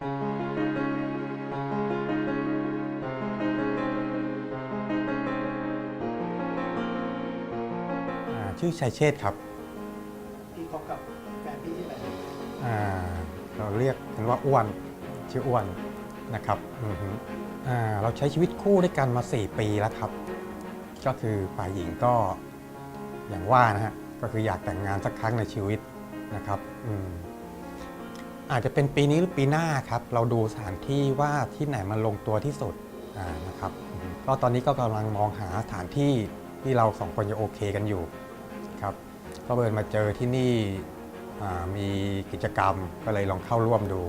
อ่าชื่อชัยเชษฐ์ครับพี่คบกับแฟนพี่ที่ไหนอ่าเราเรียกกันว่าอ้วนชื่ออ้วนนะครับอือฮึอ่าเราใช้ชีวิตคู่ด้วยกันมา 4 ปีแล้วครับ ก็คือฝ่ายหญิงก็อย่างว่านะฮะก็คืออยากแต่งงานสักครั้งในชีวิตนะครับอืม อาจจะเป็นปีนี้หรือปีหน้าครับ เราดูสถานที่ว่าที่ไหนมันลงตัวที่สุดนะครับก็ตอนนี้ก็กำลังมองหาสถานที่ที่เราสองคนจะโอเคกันอยู่ครับก็เบินมาเจอที่นี่มีกิจกรรมก็เลยลองเข้าร่วมดู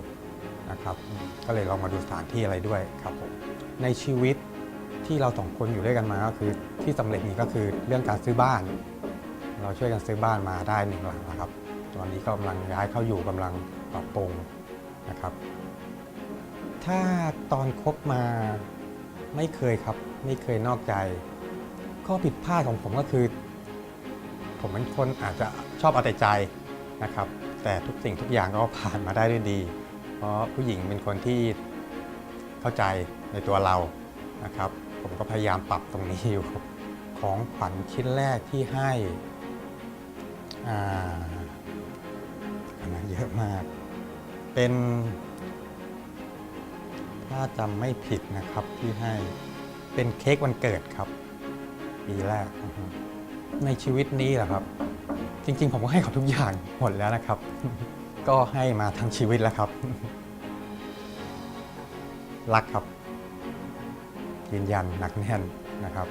นะครับ ก็เลยลองมาดูสถานที่อะไรด้วยครับผมในชีวิตที่เราสองคนอยู่ด้วยกันมาก็คือที่สำเร็จนี้ก็คือเรื่องการซื้อบ้าน เราช่วยกันซื้อบ้านมาได้หนึ่งหลังแล้วครับ ตอนนี้ก็กำลังย้ายเข้าอยู่กำลังปรับปรุงนะครับ ถ้าตอนคบมาไม่เคยครับ ไม่เคยนอกใจ ข้อผิดพลาดของผมก็คือ ผมเป็นคนอาจจะชอบเอาแต่ใจนะครับ แต่ทุกสิ่งทุกอย่างก็ผ่านมาได้ด้วยดี เพราะผู้หญิงเป็นคนที่เข้าใจในตัวเรานะครับ ผมก็พยายามปรับตรงนี้อยู่ของขวัญชิ้นแรกที่ให้อ่า มาก เป็นถ้าจำไม่ผิดนะครับที่ให้เป็นเค้กวันเกิดครับ ปีแรก ในชีวิตนี้แหละครับ จริง ๆ ผมก็ให้เขาทุกอย่างหมดแล้วนะครับ ก็ให้มาทั้งชีวิตแล้วครับ รักครับยืนยันหนักแน่นนะครับ